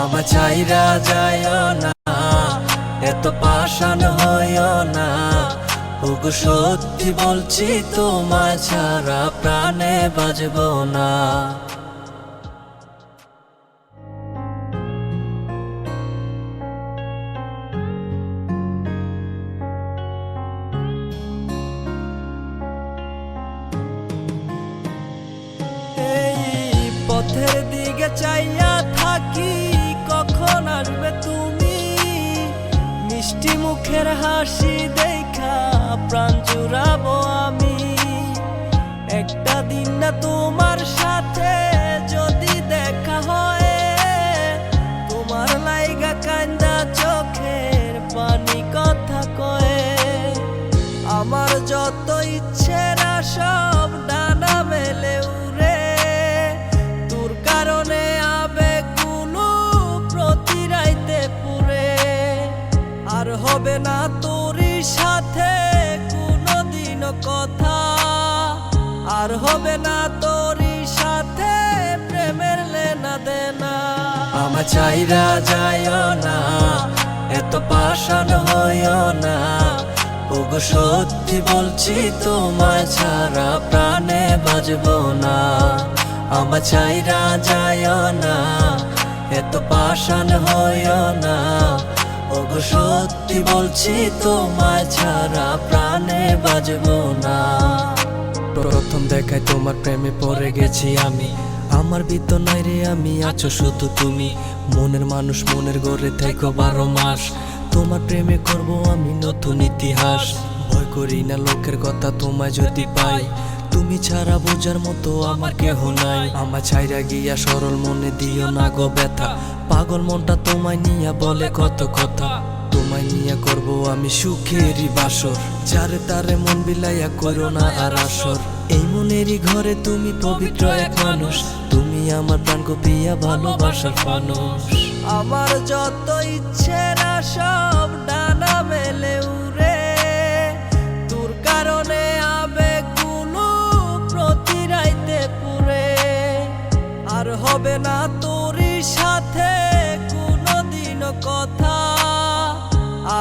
আমার চাইরা যায় না, এত পাষাণ হইও না। ওগো সত্যি বলছি, তোমায় ছাড়া প্রাণে বাজবো না। পথের দিকে চাইয়া মুখের হাসি দেখা প্রাণ জুড়াবো হবে না তোরই সাথে কোনোদিনও কথা। আর হবে না তোরই সাথে, প্রেমের লেনা দেনা। আমার চাইরা যায় না, এত পাষাণ হইও না। ওগো সত্যি বলছি, তোমায় ছাড়া প্রাণে বাজবো না। আমার চাইরা যায় না, এত পাষাণ হইও না। ওগো, সত্যি বলছি, তোমায় ছাড়া প্রাণে বাজবো না। প্রথম দেখায় তোমার প্রেমে পড়ে গেছি আমি। আমার ভিতর নাই রে, আমি আছো শুধু তুমি। মনের মানুষ মনের গড়ে থেকো বারো মাস। তোমার প্রেমে করব আমি নতুন ইতিহাস। ভয় করি না লোকের কথা তোমায় যদি পাই। তুমি ছাড়া বোঝার মতো আমার কেহ নাই। আমার ছাইরা গিয়া সরল মনে দিও না গো ব্যথা। পাগল মনটা তোমায় নিয়া বলে কত কথা। তোমায় নিয়ে করব আমি সুখেরই বাসর। যারে তারে মন বিলাইয়া করো না আর আসর। এই মনেরই ঘরে তুমি পবিত্র এক মানুষ। তুমি আমার প্রাণ প্রিয়া ভালোবাসার মানুষ। আমার যত ইচ্ছেরা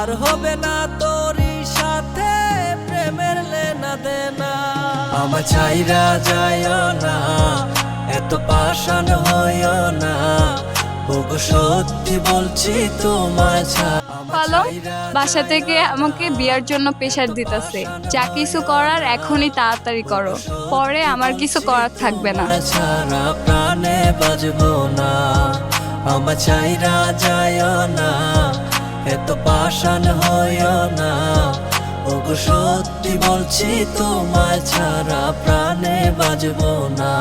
আর হবে না তোরই সাথে প্রেমের লেনা দেনা। আমার চাইরা যায় না এত পাষাণ হইও না। ওগো সত্যি বলছি তোমায় ছাড়া। হ্যালো বাসা থেকে আমাকে বিয়ার জন্য প্রেশার দিতেছে। যা কিছু করার এখনই তাড়াতাড়ি করো। পরে আমার কিছু করার থাকবে না। ছাড়া প্রাণে বাজবো না। আমার চাইরা যায় না এত বলছি তোমায় ছাড়া প্রাণে বাজবো না।